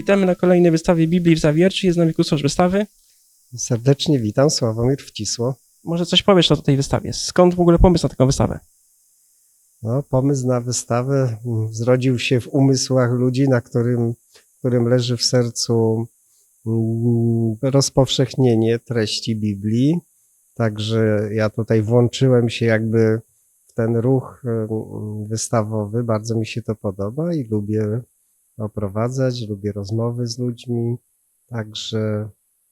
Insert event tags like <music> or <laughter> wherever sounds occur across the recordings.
Witamy na kolejnej wystawie Biblii w Zawierciu. Jest z nami kustosz wystawy. Serdecznie witam, Sławomir Wcisło. Może coś powiesz o tej wystawie? Skąd w ogóle pomysł na taką wystawę? No, pomysł na wystawę mm, zrodził się w umysłach ludzi, na którym, którym leży w sercu mm, rozpowszechnienie treści Biblii. Także ja tutaj włączyłem się jakby w ten ruch mm, wystawowy. Bardzo mi się to podoba i lubię oprowadzać, lubię rozmowy z ludźmi. Także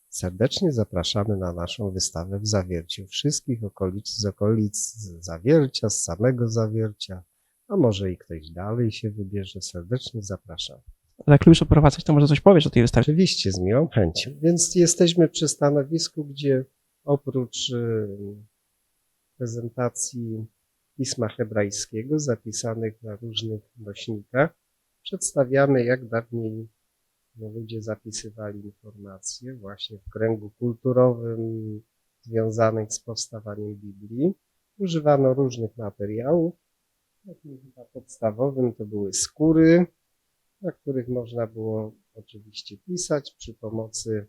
serdecznie zapraszamy na naszą wystawę w Zawierciu. Wszystkich okolic, z okolic Zawiercia, z samego Zawiercia, a może i ktoś dalej się wybierze. Serdecznie zapraszam. A Jak lubisz oprowadzać, to może coś powiesz o tej wystawie? Oczywiście z miłą chęcią. Więc jesteśmy przy stanowisku, gdzie oprócz y, prezentacji pisma hebrajskiego zapisanych na różnych nośnikach, przedstawiamy jak dawniej no, ludzie zapisywali informacje właśnie w kręgu kulturowym związanych z powstawaniem Biblii. Używano różnych materiałów. Takim chyba podstawowym to były skóry, na których można było oczywiście pisać przy pomocy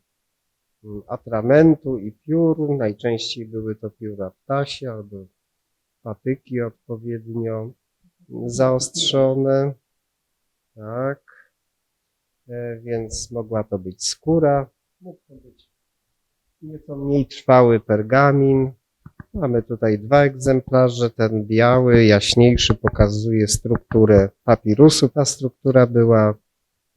mm, atramentu i piór. Najczęściej były to pióra ptasie albo patyki odpowiednio zaostrzone. Tak. E, Więc mogła to być skóra, mógł to być nieco mniej trwały pergamin. Mamy tutaj dwa egzemplarze. Ten biały, jaśniejszy pokazuje strukturę papirusu. Ta struktura była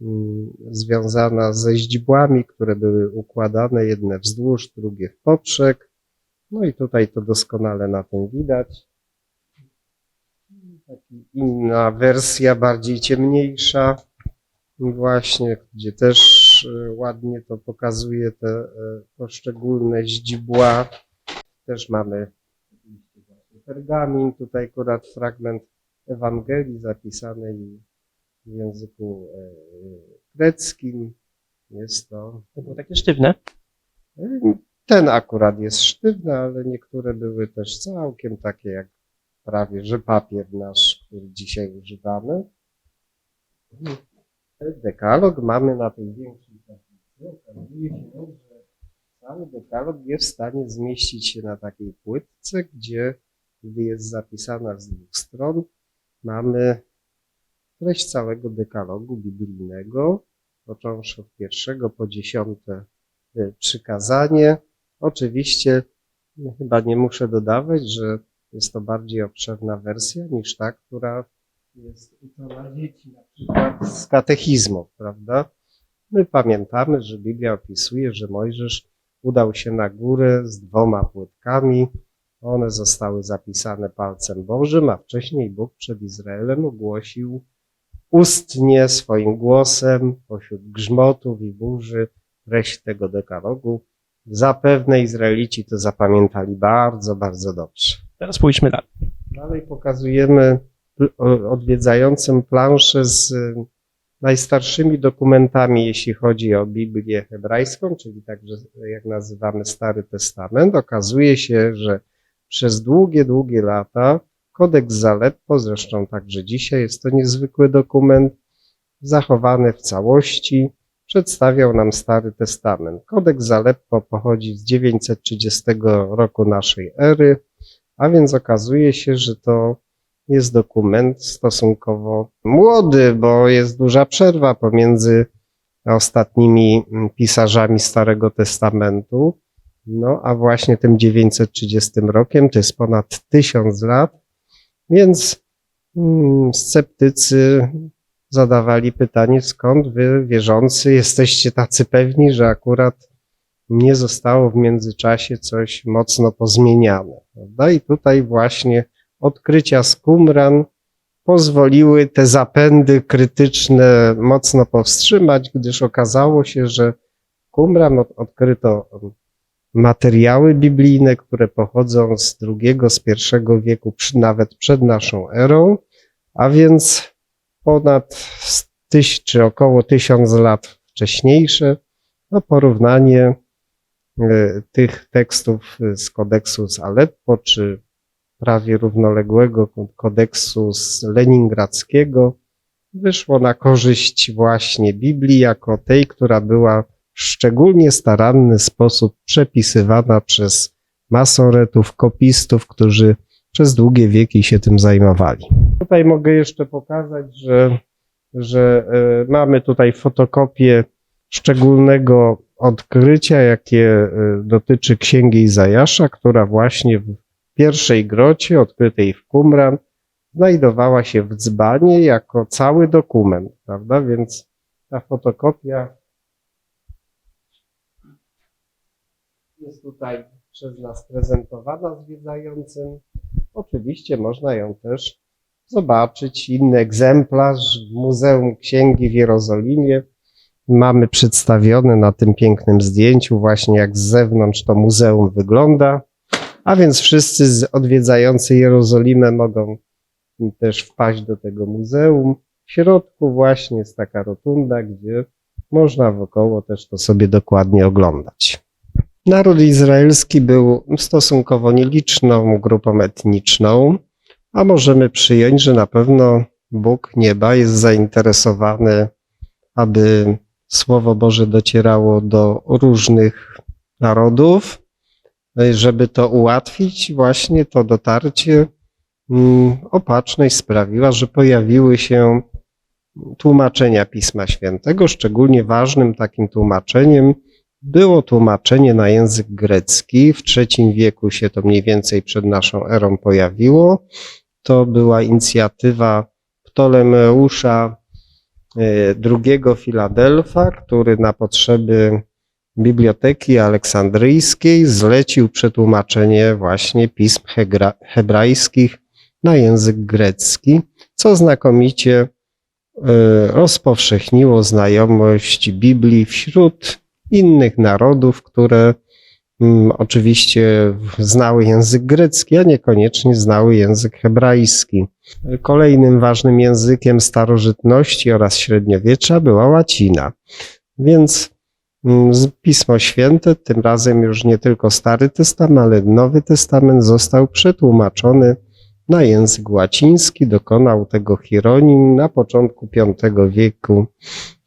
mm, związana ze źdźbłami, które były układane jedne wzdłuż, drugie w poprzek. No i tutaj to doskonale na tym widać. Inna wersja, bardziej ciemniejsza, właśnie, gdzie też e, ładnie to pokazuje te e, poszczególne źdźbła. Też mamy pergamin, tutaj akurat fragment Ewangelii zapisanej w języku e, greckim. Jest to To było takie sztywne. ten akurat jest sztywny, ale niektóre były też całkiem takie jak prawie, że papier nasz, który dzisiaj używamy. Dekalog mamy na tej większej tablicy. Okazuje się, że cały dekalog jest w stanie zmieścić się na takiej płytce, gdzie gdy jest zapisana z dwóch stron, mamy treść całego dekalogu biblijnego, począwszy od pierwszego po dziesiąte y, przykazanie. Oczywiście chyba nie muszę dodawać, że jest to bardziej obszerna wersja niż ta, która jest uczona dzieci, na przykład z katechizmów, prawda? My pamiętamy, że Biblia opisuje, że Mojżesz udał się na górę z dwoma płytkami. One zostały zapisane palcem Bożym, a wcześniej Bóg przed Izraelem ogłosił ustnie swoim głosem pośród grzmotów i burzy treść tego dekalogu. Zapewne Izraelici to zapamiętali bardzo, bardzo dobrze. Teraz pójdźmy dalej. Dalej pokazujemy odwiedzającym planszę z y, najstarszymi dokumentami, jeśli chodzi o Biblię hebrajską, czyli także jak nazywamy Stary Testament. Okazuje się, że przez długie, długie lata Kodeks Zaleppo, zresztą także dzisiaj jest to niezwykły dokument, zachowany w całości, przedstawiał nam Stary Testament. Kodeks Zaleppo pochodzi z 930 roku naszej ery, a więc okazuje się, że to jest dokument stosunkowo młody, bo jest duża przerwa pomiędzy ostatnimi mm, pisarzami Starego Testamentu. No, a właśnie tym 930 rokiem to jest ponad tysiąc lat, więc mm, sceptycy zadawali pytanie, skąd wy, wierzący, jesteście tacy pewni, że akurat nie zostało w międzyczasie coś mocno pozmieniane. Prawda? I tutaj właśnie odkrycia z Qumran pozwoliły te zapędy krytyczne mocno powstrzymać, gdyż okazało się, że od- odkryto materiały biblijne, które pochodzą z drugiego, z pierwszego wieku, nawet przed naszą erą, a więc ponad tyś, czy około tysiąc lat wcześniejsze, no porównanie tych tekstów z kodeksu z Aleppo, czy prawie równoległego kodeksu z leningradzkiego, wyszło na korzyść właśnie Biblii jako tej, która była w szczególnie staranny sposób przepisywana przez masoretów, kopistów, którzy przez długie wieki się tym zajmowali. Tutaj mogę jeszcze pokazać, że, że e, mamy tutaj fotokopię szczególnego odkrycia, jakie e, dotyczy Księgi Izajasza, która właśnie w pierwszej grocie odkrytej w Qumran znajdowała się w dzbanie jako cały dokument, prawda? Więc ta fotokopia jest tutaj przez nas prezentowana zwiedzającym. Oczywiście można ją też zobaczyć. Inny egzemplarz w Muzeum Księgi w Jerozolimie. Mamy przedstawione na tym pięknym zdjęciu właśnie jak z zewnątrz to muzeum wygląda. A więc wszyscy odwiedzający Jerozolimę mogą też wpaść do tego muzeum. W środku właśnie jest taka rotunda, gdzie można wokoło też to sobie dokładnie oglądać. Naród izraelski był stosunkowo nieliczną grupą etniczną, a możemy przyjąć, że na pewno Bóg nieba jest zainteresowany, aby Słowo Boże docierało do różnych narodów, żeby to ułatwić, właśnie to dotarcie mm, opatrzność sprawiła, że pojawiły się tłumaczenia Pisma Świętego. Szczególnie ważnym takim tłumaczeniem było tłumaczenie na język grecki. W III wieku się to mniej więcej przed naszą erą pojawiło. To była inicjatywa Ptolemeusza e, II Filadelfa, który na potrzeby Biblioteki Aleksandryjskiej zlecił przetłumaczenie właśnie pism hebrajskich na język grecki, co znakomicie e, rozpowszechniło znajomość Biblii wśród innych narodów, które oczywiście znały język grecki, a niekoniecznie znały język hebrajski. Kolejnym ważnym językiem starożytności oraz średniowiecza była łacina. Więc mm, Pismo Święte, tym razem już nie tylko Stary Testament, ale Nowy Testament został przetłumaczony na język łaciński. Dokonał tego Hieronim na początku V wieku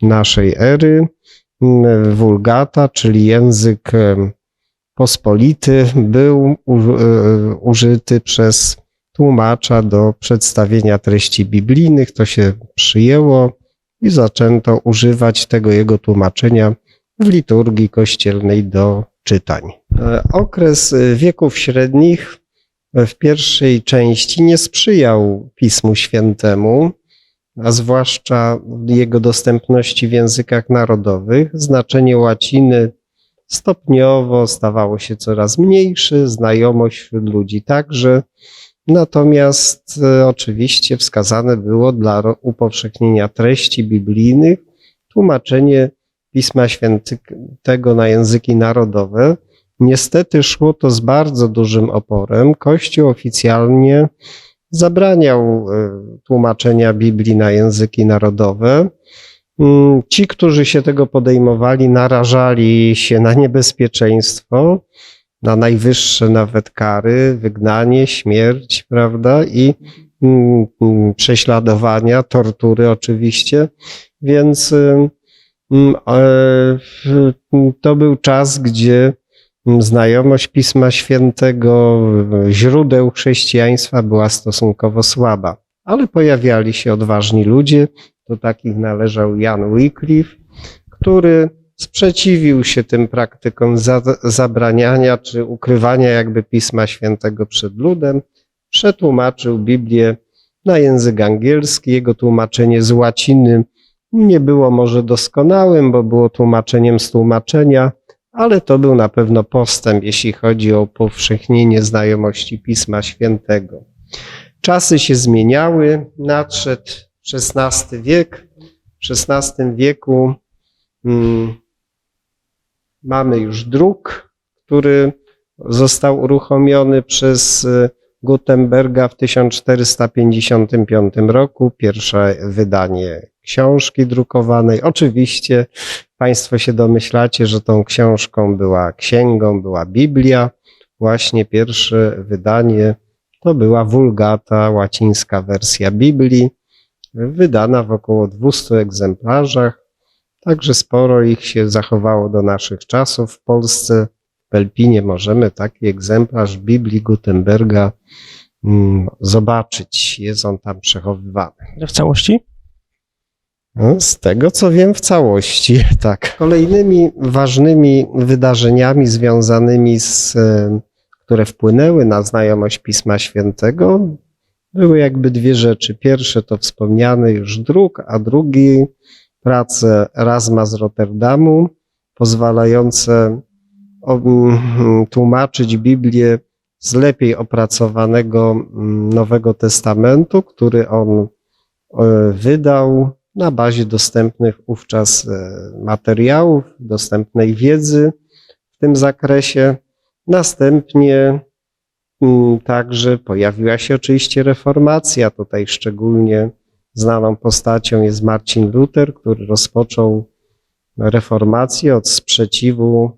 naszej ery. Mm, Wulgata, czyli język pospolity, był e, użyty przez tłumacza do przedstawienia treści biblijnych. To się przyjęło i zaczęto używać tego jego tłumaczenia w liturgii kościelnej do czytań. E, Okres e, wieków średnich w pierwszej części nie sprzyjał Pismu Świętemu, a zwłaszcza jego dostępności w językach narodowych. Znaczenie łaciny stopniowo stawało się coraz mniejsze, znajomość wśród ludzi także. Natomiast e, oczywiście wskazane było dla upowszechnienia treści biblijnych tłumaczenie Pisma Świętego na języki narodowe. Niestety szło to z bardzo dużym oporem. Kościół oficjalnie zabraniał e, tłumaczenia Biblii na języki narodowe. Mm, Ci, którzy się tego podejmowali, narażali się na niebezpieczeństwo, na najwyższe nawet kary, wygnanie, śmierć, prawda, i mm, mm, prześladowania, tortury oczywiście. Więc e, to był czas, gdzie znajomość Pisma Świętego, źródeł chrześcijaństwa była stosunkowo słaba. Ale pojawiali się odważni ludzie, do takich należał Jan Wycliffe, który sprzeciwił się tym praktykom za, zabraniania czy ukrywania jakby Pisma Świętego przed ludem, przetłumaczył Biblię na język angielski. Jego tłumaczenie z łaciny nie było może doskonałym, bo było tłumaczeniem z tłumaczenia, ale to był na pewno postęp, jeśli chodzi o upowszechnienie znajomości Pisma Świętego. Czasy się zmieniały, nadszedł XVI wiek. W XVI wieku mm, mamy już druk, który został uruchomiony przez y, Gutenberga w 1455 roku. Pierwsze wydanie książki drukowanej. Oczywiście Państwo się domyślacie, że tą książką była księgą, była Biblia. Właśnie pierwsze wydanie to była Vulgata, łacińska wersja Biblii. Wydana w około 200 egzemplarzach. Także sporo ich się zachowało do naszych czasów. W Polsce, w Pelpinie możemy taki egzemplarz Biblii Gutenberga mm, zobaczyć. Jest on tam przechowywany. W całości? No, Z tego co wiem, w całości, <laughs> tak. Kolejnymi ważnymi wydarzeniami związanymi z, e, które wpłynęły na znajomość Pisma Świętego, były jakby dwie rzeczy. Pierwsze to wspomniany już druk, a drugi prace Erasma z Rotterdamu, pozwalające mm, tłumaczyć Biblię z lepiej opracowanego mm, Nowego Testamentu, który on e, wydał na bazie dostępnych wówczas e, materiałów, dostępnej wiedzy w tym zakresie. Następnie także pojawiła się oczywiście reformacja. Tutaj szczególnie znaną postacią jest Marcin Luther, który rozpoczął reformację od sprzeciwu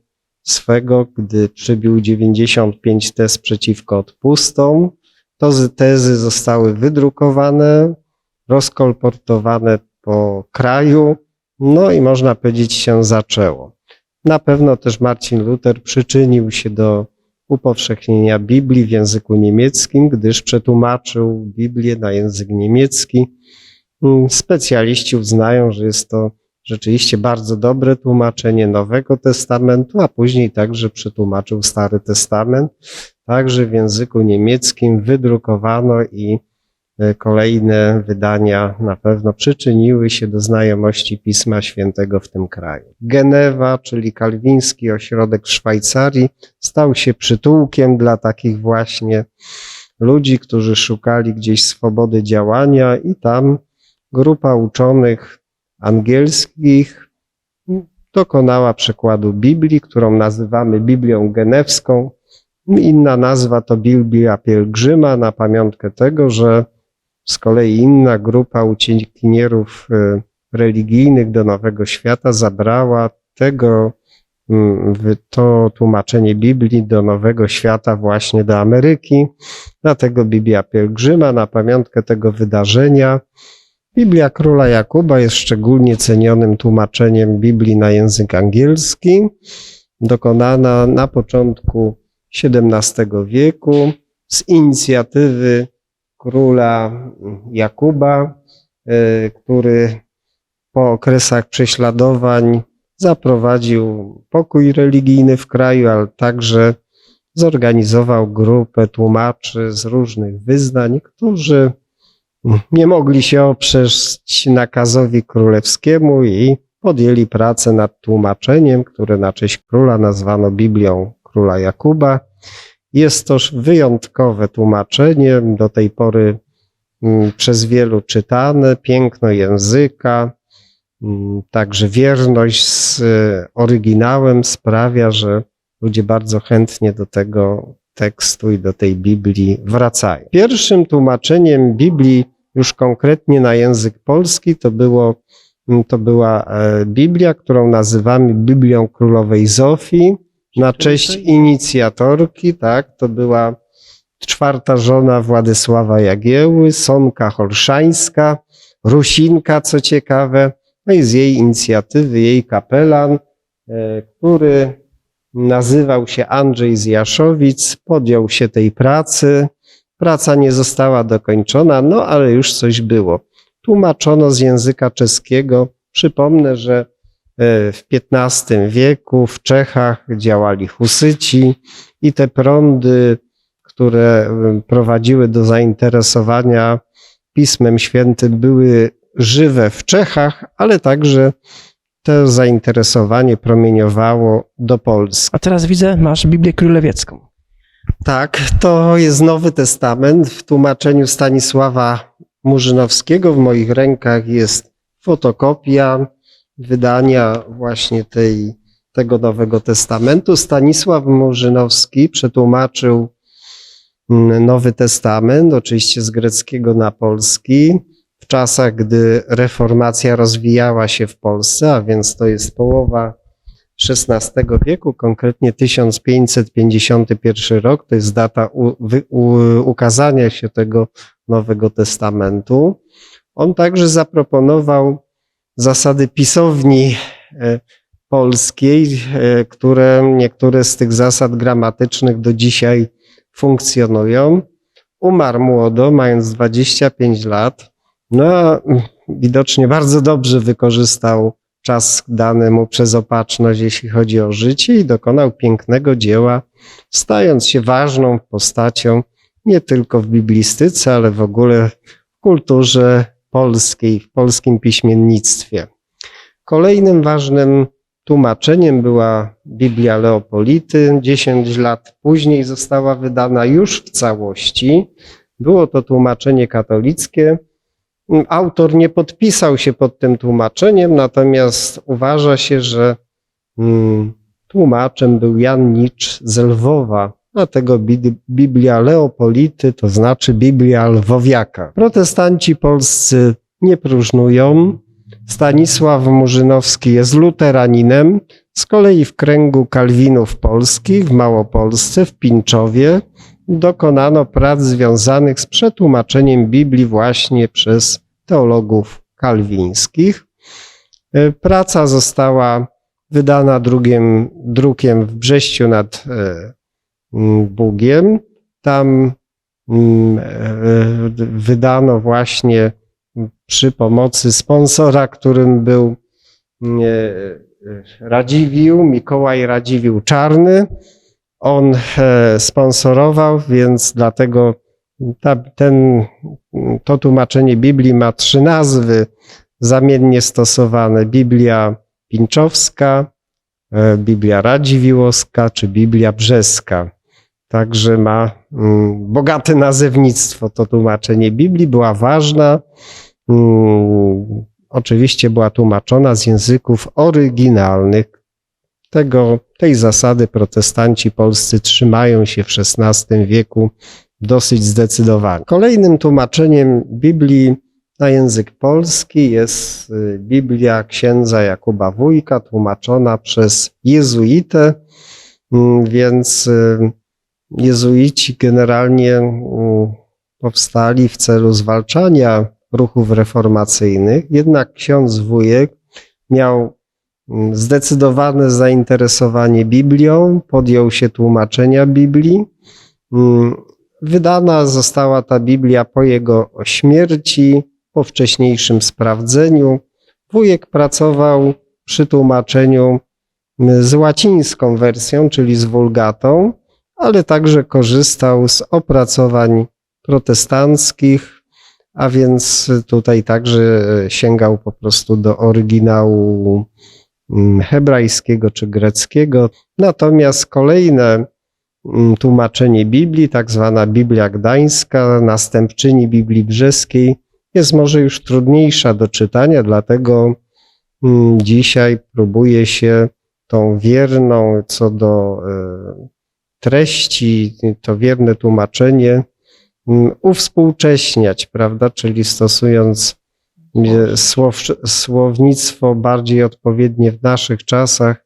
swego, gdy przybił 95 tez przeciwko odpustom. To tezy zostały wydrukowane, rozkolportowane po kraju, no i można powiedzieć się zaczęło. Na pewno też Marcin Luther przyczynił się do upowszechnienia Biblii w języku niemieckim, gdyż przetłumaczył Biblię na język niemiecki. Mm, Specjaliści uznają, że jest to rzeczywiście bardzo dobre tłumaczenie Nowego Testamentu, a później także przetłumaczył Stary Testament. Także w języku niemieckim wydrukowano i kolejne wydania na pewno przyczyniły się do znajomości Pisma Świętego w tym kraju. Genewa, czyli kalwiński ośrodek w Szwajcarii, stał się przytułkiem dla takich właśnie ludzi, którzy szukali gdzieś swobody działania i tam grupa uczonych angielskich dokonała przekładu Biblii, którą nazywamy Biblią Genewską. Inna nazwa to Biblia Pielgrzyma na pamiątkę tego, że z kolei inna grupa uciekinierów y, religijnych do Nowego Świata zabrała tego, wy- to tłumaczenie Biblii do Nowego Świata właśnie do Ameryki. Dlatego Biblia Pielgrzyma na pamiątkę tego wydarzenia. Biblia Króla Jakuba jest szczególnie cenionym tłumaczeniem Biblii na język angielski, dokonana na początku XVII wieku z inicjatywy króla Jakuba, e, który po okresach prześladowań zaprowadził pokój religijny w kraju, ale także zorganizował grupę tłumaczy z różnych wyznań, którzy nie mogli się oprzeć nakazowi królewskiemu i podjęli pracę nad tłumaczeniem, które na cześć króla nazwano Biblią króla Jakuba. Jest to wyjątkowe tłumaczenie, do tej pory mm, przez wielu czytane, piękno języka, mm, także wierność z e, oryginałem sprawia, że ludzie bardzo chętnie do tego tekstu i do tej Biblii wracają. Pierwszym tłumaczeniem Biblii już konkretnie na język polski to było mm, to była e, Biblia, którą nazywamy Biblią Królowej Zofii na cześć inicjatorki, tak, to była czwarta żona Władysława Jagieły, Sonka Holszańska, Rusinka, co ciekawe, no i z jej inicjatywy jej kapelan, e, który nazywał się Andrzej Zjaszowic, podjął się tej pracy. Praca nie została dokończona, no ale już coś było. Tłumaczono z języka czeskiego. Przypomnę, że w XV wieku w Czechach działali husyci i te prądy, które e, prowadziły do zainteresowania Pismem Świętym, były żywe w Czechach, ale także to zainteresowanie promieniowało do Polski. A teraz widzę, masz Biblię Królewiecką. Tak, to jest Nowy Testament w tłumaczeniu Stanisława Murzynowskiego. W moich rękach jest fotokopia wydania właśnie tej, tego Nowego Testamentu. Stanisław Murzynowski przetłumaczył mm, Nowy Testament, oczywiście z greckiego na polski, w czasach, gdy reformacja rozwijała się w Polsce, a więc to jest połowa XVI wieku, konkretnie 1551 rok, to jest data u, u, ukazania się tego Nowego Testamentu. On także zaproponował zasady pisowni e, polskiej, e, które niektóre z tych zasad gramatycznych do dzisiaj funkcjonują. Umarł młodo, mając 25 lat. No, widocznie bardzo dobrze wykorzystał czas dany mu przez opatrzność, jeśli chodzi o życie, i dokonał pięknego dzieła, stając się ważną postacią nie tylko w biblistyce, ale w ogóle w kulturze polskiej, w polskim piśmiennictwie. Kolejnym ważnym tłumaczeniem była Biblia Leopolity. Dziesięć lat później została wydana już w całości. Było to tłumaczenie katolickie. Autor nie podpisał się pod tym tłumaczeniem, natomiast uważa się, że mm, tłumaczem był Jan Nicz z Lwowa, dlatego Bi- Biblia Leopolity to znaczy Biblia Lwowiaka. Protestanci polscy nie próżnują. Stanisław Murzynowski jest luteraninem, z kolei w kręgu Kalwinów polskich w Małopolsce, w Pińczowie, dokonano prac związanych z przetłumaczeniem Biblii właśnie przez teologów kalwińskich. E, Praca została wydana drugim, drukiem w Brześciu nad e, Bugiem. Tam m, e, wydano właśnie przy pomocy sponsora, którym był m, e, Radziwił, Mikołaj Radziwił Czarny. On e, sponsorował, więc dlatego ta, ten, to tłumaczenie Biblii ma trzy nazwy zamiennie stosowane. Biblia Pinczowska, e, Biblia Radziwiłowska czy Biblia Brzeska. Także ma mm, bogate nazewnictwo to tłumaczenie Biblii. Była ważna. Mm, oczywiście była tłumaczona z języków oryginalnych. Tego, tej zasady protestanci polscy trzymają się w XVI wieku dosyć zdecydowanie. Kolejnym tłumaczeniem Biblii na język polski jest y, Biblia księdza Jakuba Wójka, tłumaczona przez jezuitę, Mm, więc y, jezuici generalnie mm, powstali w celu zwalczania ruchów reformacyjnych, jednak ksiądz Wujek miał mm, zdecydowane zainteresowanie Biblią, podjął się tłumaczenia Biblii. Mm, Wydana została ta Biblia po jego śmierci, po wcześniejszym sprawdzeniu. Wujek pracował przy tłumaczeniu z łacińską wersją, czyli z wulgatą, ale także korzystał z opracowań protestanckich, a więc tutaj także e, sięgał po prostu do oryginału mm, hebrajskiego czy greckiego. Natomiast kolejne mm, tłumaczenie Biblii, tak zwana Biblia Gdańska, następczyni Biblii Brzeskiej, jest może już trudniejsza do czytania, dlatego mm, dzisiaj próbuje się tą wierną co do e, treści, to wierne tłumaczenie mm, uwspółcześniać, prawda? Czyli stosując e, słow, słownictwo bardziej odpowiednie w naszych czasach,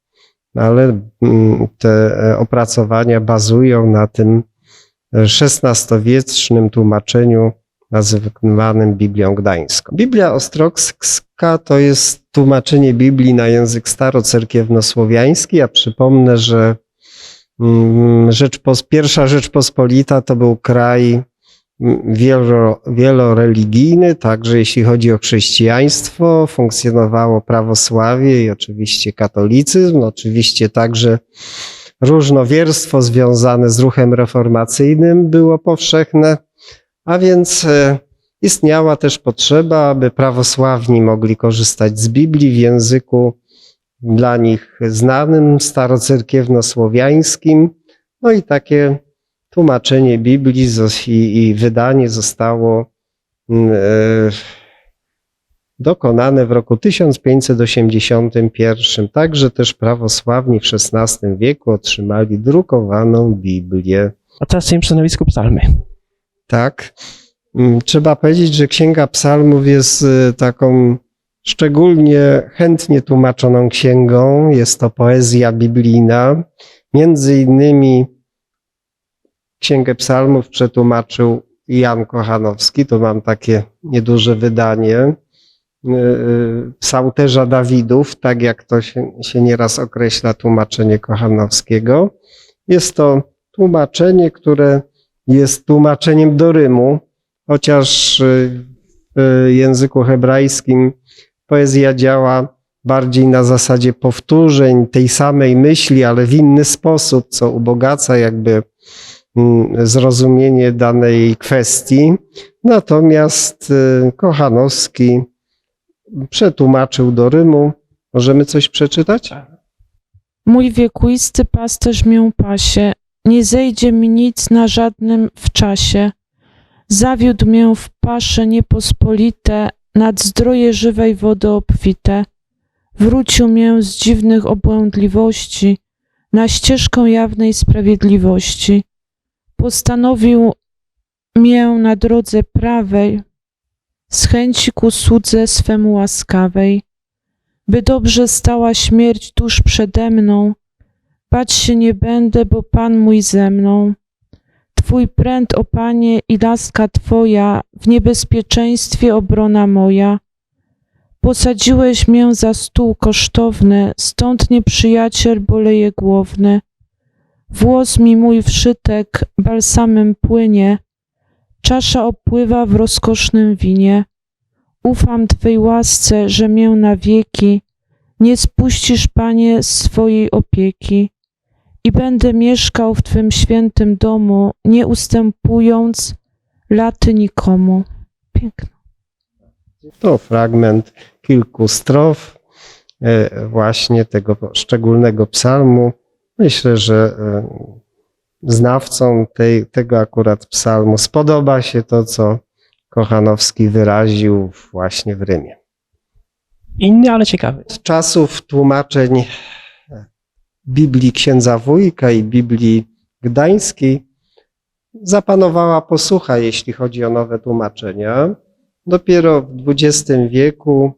ale mm, te e, opracowania bazują na tym XVI-wiecznym tłumaczeniu nazywanym Biblią Gdańską. Biblia Ostrogska to jest tłumaczenie Biblii na język starocerkiewnosłowiański. Ja przypomnę, że Rzeczpos, pierwsza Rzeczpospolita to był kraj mm, wielo, wieloreligijny, także jeśli chodzi o chrześcijaństwo, funkcjonowało prawosławie i oczywiście katolicyzm, oczywiście także różnowierstwo związane z ruchem reformacyjnym było powszechne, a więc e, istniała też potrzeba, aby prawosławni mogli korzystać z Biblii w języku dla nich znanym, starocerkiewnosłowiańskim. No i takie tłumaczenie Biblii i, wydanie zostało mm, e, dokonane w roku 1581. Także też prawosławni w XVI wieku otrzymali drukowaną Biblię. A teraz w stanowisku psalmy. Tak. Mm, Trzeba powiedzieć, że Księga Psalmów jest y, taką szczególnie chętnie tłumaczoną księgą. Jest to poezja biblijna. Między innymi Księgę Psalmów przetłumaczył Jan Kochanowski, to mam takie nieduże wydanie y, y, Psałterza Dawidów, tak jak to się, się nieraz określa tłumaczenie Kochanowskiego. Jest to tłumaczenie, które jest tłumaczeniem do Rymu, chociaż y, w języku hebrajskim poezja działa bardziej na zasadzie powtórzeń tej samej myśli, ale w inny sposób, co ubogaca jakby mm, zrozumienie danej kwestii. Natomiast y, Kochanowski przetłumaczył do Rymu. Możemy coś przeczytać? Mój wiekuisty pasterz mię pasie, nie zejdzie mi nic na żadnym w czasie. Zawiódł mię w pasze niepospolite, nad zdroje żywej wody obfite. Wrócił mię z dziwnych obłędliwości na ścieżkę jawnej sprawiedliwości. Postanowił mię na drodze prawej, z chęci ku słudze swemu łaskawej by dobrze stała śmierć tuż przede mną. Bać się nie będę, bo Pan mój ze mną. Twój pręt, o Panie, i laska Twoja, w niebezpieczeństwie obrona moja. Posadziłeś mię za stół kosztowny, stąd nieprzyjaciel boleje głowny. Włos mi mój wszytek balsamem płynie, czasza opływa w rozkosznym winie. Ufam Twej łasce, że mię na wieki nie spuścisz, Panie, swojej opieki i będę mieszkał w Twym świętym domu, nie ustępując laty nikomu. Piękne. To fragment kilku strof e, właśnie tego szczególnego psalmu. Myślę, że e, znawcom tej, tego akurat psalmu spodoba się to, co Kochanowski wyraził właśnie w Rymie. Inny, ale ciekawy. Z czasów tłumaczeń Biblii księdza Wójka i Biblii Gdańskiej zapanowała posłucha, jeśli chodzi o nowe tłumaczenia. Dopiero w XX wieku,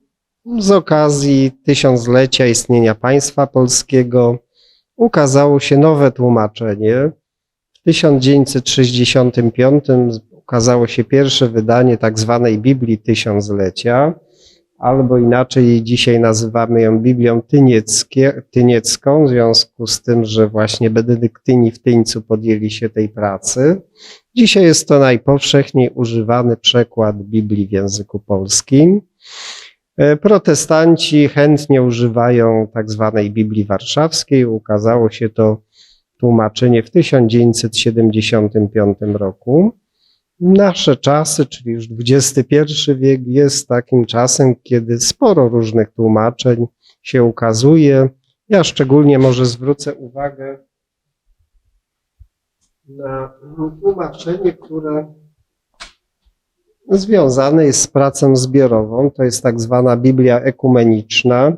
z okazji tysiąclecia istnienia państwa polskiego, ukazało się nowe tłumaczenie. W 1965 ukazało się pierwsze wydanie tak zwanej Biblii Tysiąclecia, albo inaczej dzisiaj nazywamy ją Biblią Tyniecką, w związku z tym, że właśnie benedyktyni w Tyńcu podjęli się tej pracy. Dzisiaj jest to najpowszechniej używany przekład Biblii w języku polskim. E, Protestanci chętnie używają tak zwanej Biblii Warszawskiej. Ukazało się to tłumaczenie w 1975 roku. Nasze czasy, czyli już XXI wiek, jest takim czasem, kiedy sporo różnych tłumaczeń się ukazuje. Ja szczególnie może zwrócę uwagę na tłumaczenie, które związane jest z pracą zbiorową. To jest tak zwana Biblia ekumeniczna,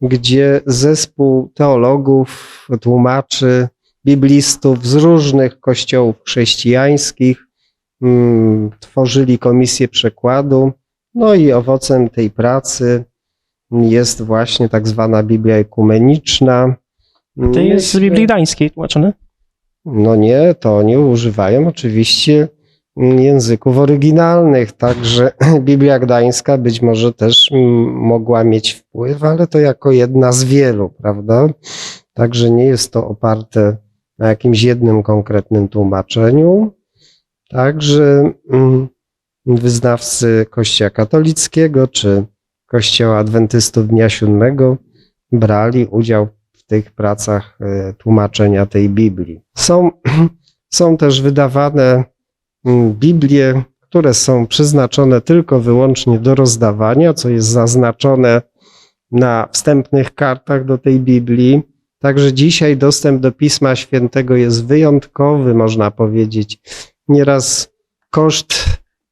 gdzie zespół teologów, tłumaczy, biblistów z różnych kościołów chrześcijańskich tworzyli komisję przekładu. No i owocem tej pracy jest właśnie tak zwana Biblia ekumeniczna. To jest z Biblii Gdańskiej tłumaczone. no nie, to oni używają oczywiście języków oryginalnych, także <laughs> Biblia Gdańska być może też mm, mogła mieć wpływ, ale to jako jedna z wielu, prawda? Także nie jest to oparte na jakimś jednym konkretnym tłumaczeniu. Także mm, wyznawcy Kościoła katolickiego czy Kościoła Adwentystów Dnia Siódmego brali udział w tych pracach e, tłumaczenia tej Biblii. Są, <clears throat> są też wydawane mm, Biblie, które są przeznaczone tylko wyłącznie do rozdawania, co jest zaznaczone na wstępnych kartach do tej Biblii. Także dzisiaj dostęp do Pisma Świętego jest wyjątkowy, można powiedzieć. Nieraz koszt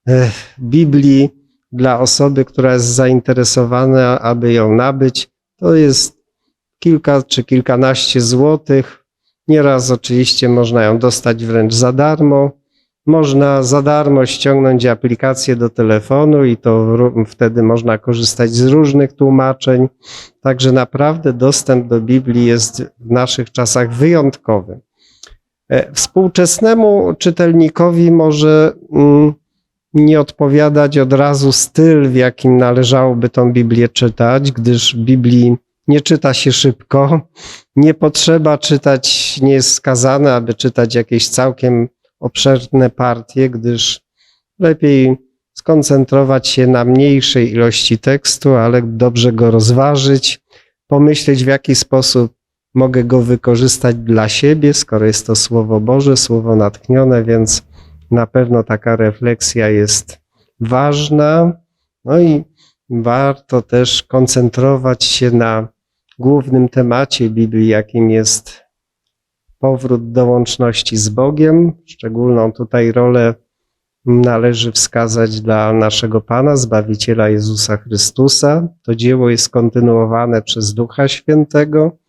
e, Biblii dla osoby, która jest zainteresowana, aby ją nabyć, to jest kilka czy kilkanaście złotych. Nieraz oczywiście można ją dostać wręcz za darmo. Można za darmo ściągnąć aplikację do telefonu i to wtedy można korzystać z różnych tłumaczeń. Także naprawdę dostęp do Biblii jest w naszych czasach wyjątkowy. E, Współczesnemu czytelnikowi może mm, nie odpowiadać od razu styl, w jakim należałoby tą Biblię czytać, gdyż Biblii nie czyta się szybko, nie potrzeba czytać, nie jest skazane, aby czytać jakieś całkiem obszerne partie, gdyż lepiej skoncentrować się na mniejszej ilości tekstu, ale dobrze go rozważyć, pomyśleć w jaki sposób mogę go wykorzystać dla siebie, skoro jest to Słowo Boże, Słowo natchnione, więc na pewno taka refleksja jest ważna. No i warto też koncentrować się na głównym temacie Biblii, jakim jest powrót do łączności z Bogiem. Szczególną tutaj rolę należy wskazać dla naszego Pana, Zbawiciela Jezusa Chrystusa. To dzieło jest kontynuowane przez Ducha Świętego.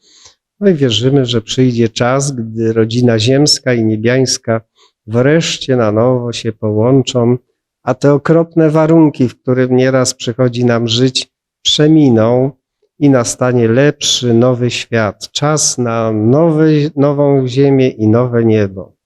No i wierzymy, że przyjdzie czas, gdy rodzina ziemska i niebiańska wreszcie na nowo się połączą, a te okropne warunki, w którym nieraz przychodzi nam żyć, przeminą i nastanie lepszy, nowy świat. Czas na nowy, nową ziemię i nowe niebo.